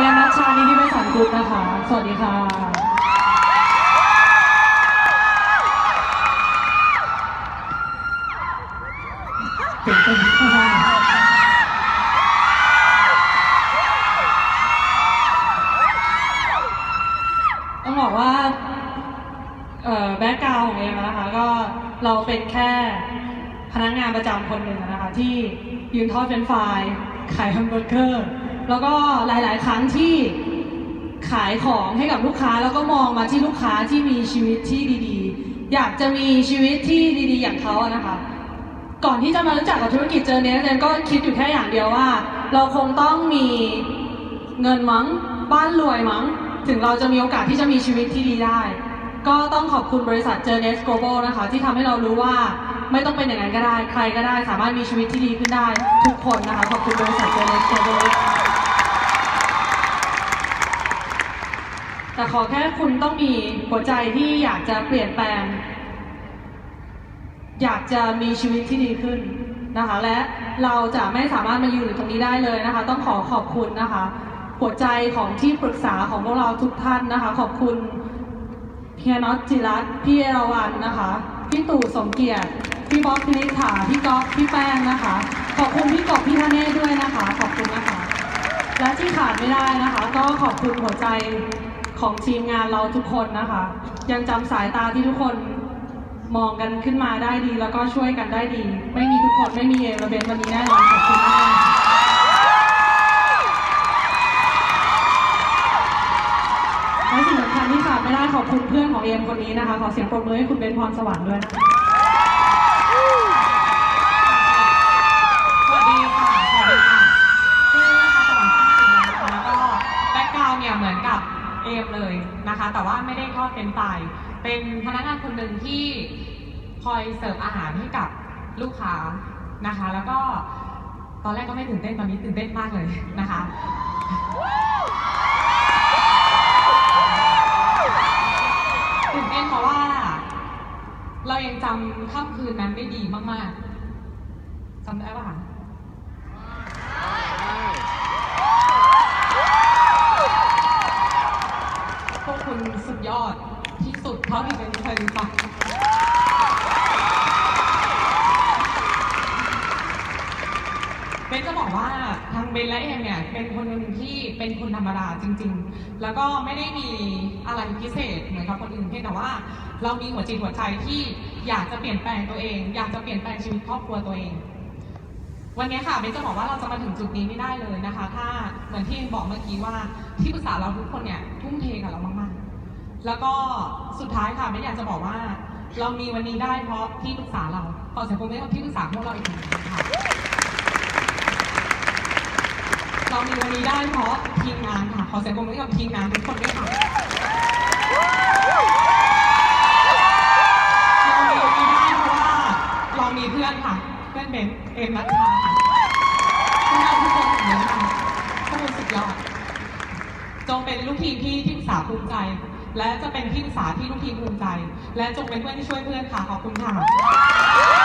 เรียนนัชชานิติเวชสันกุลนะคะ สวัสดีค่ะตื่นเต้นมากต้องบอกว่า เอ่อ แบ็กกราวของเอมนะคะ ก็เราเป็นแค่พนักงานประจำคนหนึ่งนะคะ ที่ยืนทอดเฟรนฟรายขายแฮมเบอร์เกอร์ แล้วก็หลาย ๆ ครั้งที่ขายของให้กับลูกค้าแล้วก็มองมาที่ลูกค้าที่มีชีวิตที่ดีๆ อยากจะมีชีวิตที่ดีๆ อย่างเขาอะนะคะ ก่อนที่จะมารู้จักกับธุรกิจเจอเนสเจนก็คิดอยู่แค่อย่างเดียวว่า เราคงต้องมีเงินมั้งบ้านรวยมั้ง ถึงเราจะมีโอกาสที่จะมีชีวิตที่ดีได้ ก็ต้องขอบคุณบริษัทเจอเนส global นะคะ ที่ทำให้เรารู้ว่าไม่ต้องเป็นอย่างนั้นก็ได้ ใครก็ได้สามารถมีชีวิตที่ดีขึ้นได้ ทุกคนนะคะ ขอบคุณบริษัทเจอเนส global แต่ขอแค่คุณต้องมีหัวใจที่อยากจะเปลี่ยนแปลง อยากจะมีชีวิตที่ดีขึ้นนะคะ และเราจะไม่สามารถมายืนอยู่ตรงนี้ได้เลยนะคะ ต้องขอขอบคุณนะคะ หัวใจของที่ปรึกษาของพวกเราทุกท่านนะคะ ขอบคุณเฮียน็อตจิรัตพี่เอราวันนะคะ พี่ตู่สมเกียรติ พี่บ๊อบพินิษฐาพี่ก๊อฟพี่แป้งนะคะ ขอบคุณพี่กบพี่ธเนศด้วยนะคะ ขอบคุณนะคะ และที่ขาดไม่ได้นะคะ ก็ขอบคุณหัวใจ ของทีมงานเราทุกคนนะคะ ยังจำสายตาที่ทุกคนมองกันขึ้นมาได้ดี แล้วก็ช่วยกันได้ดี ไม่มีทุกคนไม่มีเอระเบนวันนี้แน่นอนขอบคุณมากและสิ่งสำคัญที่ขาดไม่ได้ขอบคุณเพื่อนของเอมคนนี้นะคะ ขอเสียงปรบมือให้คุณเบนพรสวรรค์ด้วยนะคะ กับเอมเลยนะคะ แต่ว่าไม่ได้ทอดเป็นไฟรายเป็นพนักงานคนหนึ่งที่คอยเสิร์ฟอาหารให้กับลูกค้านะคะ แล้วก็ตอนแรกก็ไม่ตื่นเต้นตอนนี้ตื่นเต้นมากเลยนะคะตื่นเต้นเพราะว่า เรายังจำค่ำคืนนั้นได้ดีมากๆจำได้ปะคะ พวกคุณสุดยอดที่สุด เท่าที่เป็นเคยฟังเบนจะบอกว่าทางเบนและเอมเนี่ยเป็นคนหนึ่งที่เป็นคนธรรมดาจริง ๆ แล้วก็ไม่ได้มีอะไรพิเศษเหมือนกับคนอื่นเพียงแต่ว่า เรามีหัวจิตหัวใจที่อยากจะเปลี่ยนแปลงตัวเอง อยากจะเปลี่ยนแปลงชีวิตครอบครัวตัวเอง วันนี้ค่ะเบนจะบอกว่าเราจะมาถึงจุดนี้ไม่ได้เลยนะคะ ถ้าเหมือนที่เอ็มบอกเมื่อกี้ว่าที่ปรึกษาเราทุกคนเนี่ยทุ่มเทกับเรามากๆ แล้วก็สุดท้ายค่ะเบนอยากจะบอกว่า เรามีวันนี้ได้เพราะที่ปรึกษาเราขอเสียงปรบมือให้กับที่ปรึกษาพวกเราอีกหนึ่งค่ะเรามีวันนี้ได้เพราะทีมงานค่ะขอเสียงปรบมือให้กับทีมงานทุกคนด้วยค่ะเรามีวันนี้ได้เพราะว่าเรามีเพื่อนค่ะ เพื่อนเบนเอ็มนัชชาค่ะพวกเราทุกคนของเบนค่ะพวกคุณสุดยอดจงเป็นลูกทีมที่ที่ปรึกษาภูมิใจ และจะเป็นที่ปรึกษาที่ลูกทีมภูมิใจ และจงเป็นเพื่อนที่ช่วยเพื่อนค่ะ ขอบคุณค่ะ